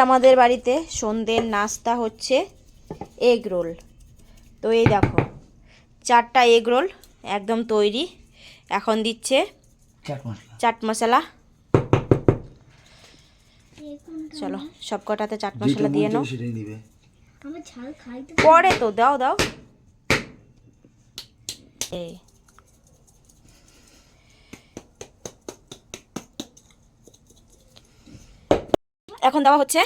আমাদের বাড়িতে সন্ধ্যের নাস্তা হচ্ছে এগ রোল। তো এই দেখো চারটা এগ রোল একদম তৈরি। এখন দিচ্ছে চাট মশলা। চলো সব কটাতে চাট মশলা দিয়ে নাও। পরে তো দাও দাও। এই এখন দেওয়া হচ্ছে।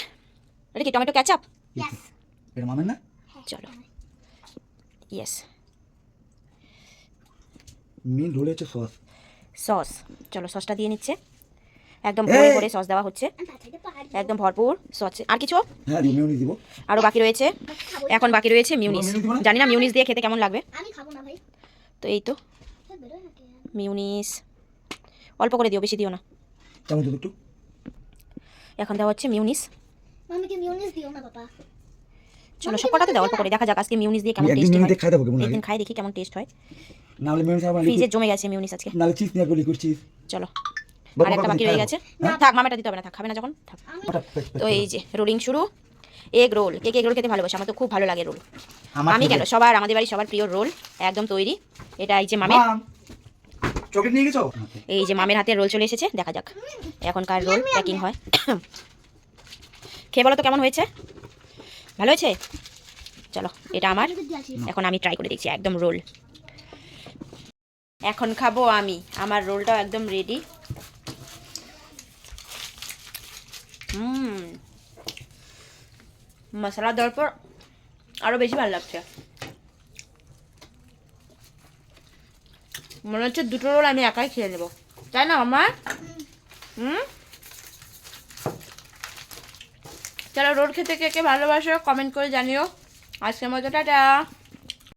এটা কি টমেটো ক্যাচাপ এটা মামের না? চলো। ইয়েস মেন রোলে হচ্ছে সস সস চলো সসটা দিয়ে নিচ্ছে। একদম ভরে ভরে সস দেওয়া হচ্ছে। একদম ভরপুর সস আর কিছু? হ্যাঁ মেয়নিজ দিব। আরও বাকি রয়েছে। এখন বাকি রয়েছে মিউনিস মিউনিস? জানি না মিউনিস দিয়ে খেতে কেমন লাগবে। আমি খাব না ভাই। তো এই তো? মিউনিস অল্প করে দিও বেশি দিও না। কেমন তো একটু। এখন দেওয়া হচ্ছে মিউনিস। মামিকে মিউনিস দিও না বাবা। চলো সবকটাতে দাও অল্প করে দেখা যাক আজকে মিউনিস দিয়ে কেমন একদিন টেস্ট হয়। খাই দেবো কেমন লাগে? একদিন খাই দেখি কেমন টেস্ট হয়। না হলে মেয়নিজ আবার ফ্রিজে জমে গেছে মিউনিস আজকে। নাহলে চিজ নিয়ে লিকুইড চিজ চলো আর একটা বাকি রয়ে গেছে? থাক মামাটা দিতে হবে না থাক খাবে না যখন থাক। তো এই যে রোলিং শুরু। এগ রোল কে কে এগ রোল খেতে ভালোবাসে? আমার তো খুব ভালো লাগে রোল। আমি কেন? সবার আমাদের বাড়ি সবার প্রিয় রোল একদম তৈরি। এটা এই যে মামের মাম, চকলেট নিয়ে গেছো? এই যে মামের হাতে রোল চলে এসেছে, দেখা যাক। এখনকার রোল প্যাকিং হয়। খেয়ে বলো তো কেমন হয়েছে? ভালো হয়েছে? চলো, এটা আমার। এখন আমি ট্রাই করে দেখছি, একদম রোল। এখন খাব আমি। আমার রোলটাও একদম রেডি হুম। মশলা দেওয়ার পর আরও বেশি ভালো লাগছে। মনে হচ্ছে দুটো রোল আমি একাই খেয়ে নেব। তাই না আমার হুম? চলো রোল খেতে কে কে ভালোবাসো কমেন্ট করে জানিও। আজকের মতো, টাটা।